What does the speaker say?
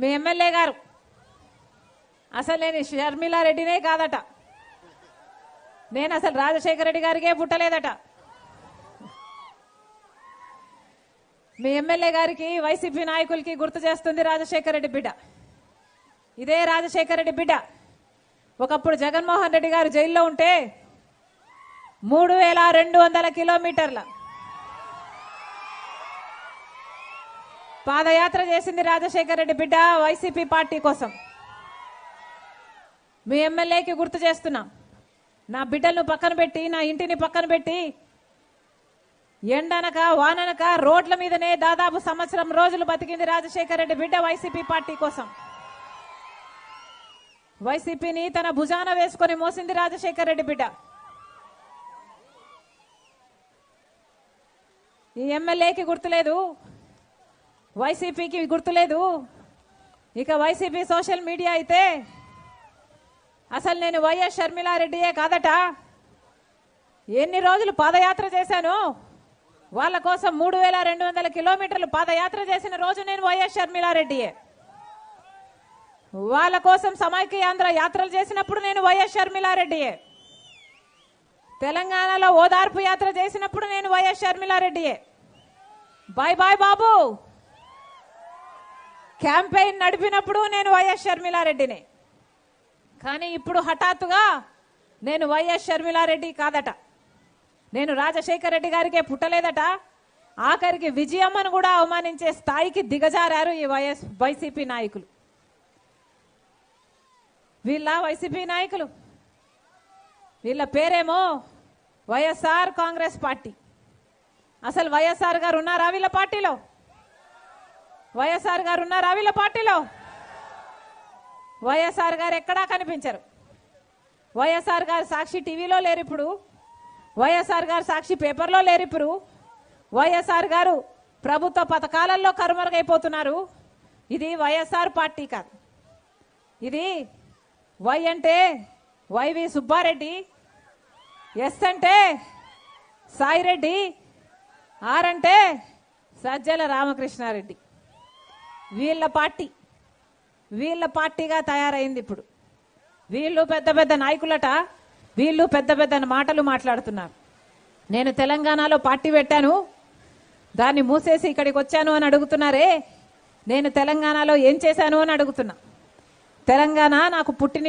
మీ MLA గారు. అసలు నేను షర్మిలారెడ్డినే కాదట. నేను అసలు రాజశేఖర రెడ్డి గారికే పుట్టలేదట. మీ ఎమ్మెల్యే గారికి వైసీపీ నాయకులకి గుర్తు చేస్తుంది రాజశేఖర రెడ్డి బిడ్డ. ఇదే రాజశేఖర రెడ్డి బిడ్డ. ఒకప్పుడు జగన్మోహన్ రెడ్డి గారు జైల్లో ఉంటే మూడు వేల రెండు వందల కిలోమీటర్ల పాదయాత్ర చేసింది రాజశేఖర రెడ్డి బిడ్డ వైసీపీ పార్టీ కోసం. మీ ఎమ్మెల్యేకి గుర్తు చేస్తున్నా. నా బిడ్డలను పక్కన పెట్టి నా ఇంటిని పక్కన పెట్టి ఎండనక వాననక రోడ్ల మీదనే దాదాపు సంవత్సరం రోజులు బతికింది రాజశేఖర రెడ్డి బిడ్డ వైసీపీ పార్టీ కోసం. వైసీపీని తన భుజాన వేసుకొని మోసింది రాజశేఖర రెడ్డి బిడ్డ. ఈ ఎమ్మెల్యేకి గుర్తులేదు. వైసీపీకి గుర్తులేదు. ఇక వైసీపీ సోషల్ మీడియా అయితే అసలు నేను వైఎస్ షర్మిలారెడ్డియే కాదట. ఎన్ని రోజులు పాదయాత్ర చేశాను? వాళ్ళ కోసం మూడు వేల రెండు వందల కిలోమీటర్లు పాదయాత్ర చేసిన రోజు నేను వైఎస్ షర్మిలారెడ్డియే. వాళ్ళ కోసం సమైక్యాంధ్ర యాత్రలు చేసినప్పుడు నేను వైఎస్ షర్మిలారెడ్డియే. తెలంగాణలో ఓదార్పు యాత్ర చేసినప్పుడు నేను వైఎస్ షర్మిలారెడ్డియే. బాయ్ బాయ్ బాబు! క్యాంపెయిన్ నడిపినప్పుడు నేను వైఎస్ షర్మిలారెడ్డిని. కానీ ఇప్పుడు హఠాత్తుగా నేను వైఎస్ షర్మిలారెడ్డి కాదట. నేను రాజశేఖర రెడ్డి గారికే పుట్టలేదట. ఆఖరికి విజయమ్మను కూడా అవమానించే స్థాయికి దిగజారారు ఈ వైఎస్ వైసీపీ నాయకులు. వీళ్ళ వైసీపీ నాయకులు. వీళ్ళ పేరేమో వైఎస్ఆర్ కాంగ్రెస్ పార్టీ. అసలు వైఎస్ఆర్ గారు ఉన్నారా వీళ్ళ పార్టీలో? వైఎస్ఆర్ గారు ఉన్నారా వీళ్ళ పార్టీలో. వైఎస్ఆర్ గారు ఎక్కడా కనిపించరు. వైఎస్ఆర్ గారు సాక్షి టీవీలో లేరు ఇప్పుడు. వైఎస్ఆర్ గారు సాక్షి పేపర్లో లేరు ఇప్పుడు. వైఎస్ఆర్ గారు ప్రభుత్వ పథకాలలో కరుమరుగైపోతున్నారు. ఇది వైఎస్ఆర్ పార్టీ కాదు. ఇది వై అంటే వైవి సుబ్బారెడ్డి ఎస్ అంటే సాయిరెడ్డి ఆర్ అంటే సజ్జల రామకృష్ణారెడ్డి. వీళ్ళ పార్టీ వీళ్ళ పార్టీగా తయారైంది ఇప్పుడు. వీళ్ళు పెద్ద పెద్ద నాయకులట వీళ్ళు పెద్ద పెద్ద మాటలు మాట్లాడుతున్నారు. నేను తెలంగాణలో పార్టీ పెట్టాను దాన్ని మూసేసి ఇక్కడికి వచ్చాను అని అడుగుతున్నారే నేను తెలంగాణలో ఏం చేశాను అని అడుగుతున్నా. తెలంగాణ నాకు పుట్టిన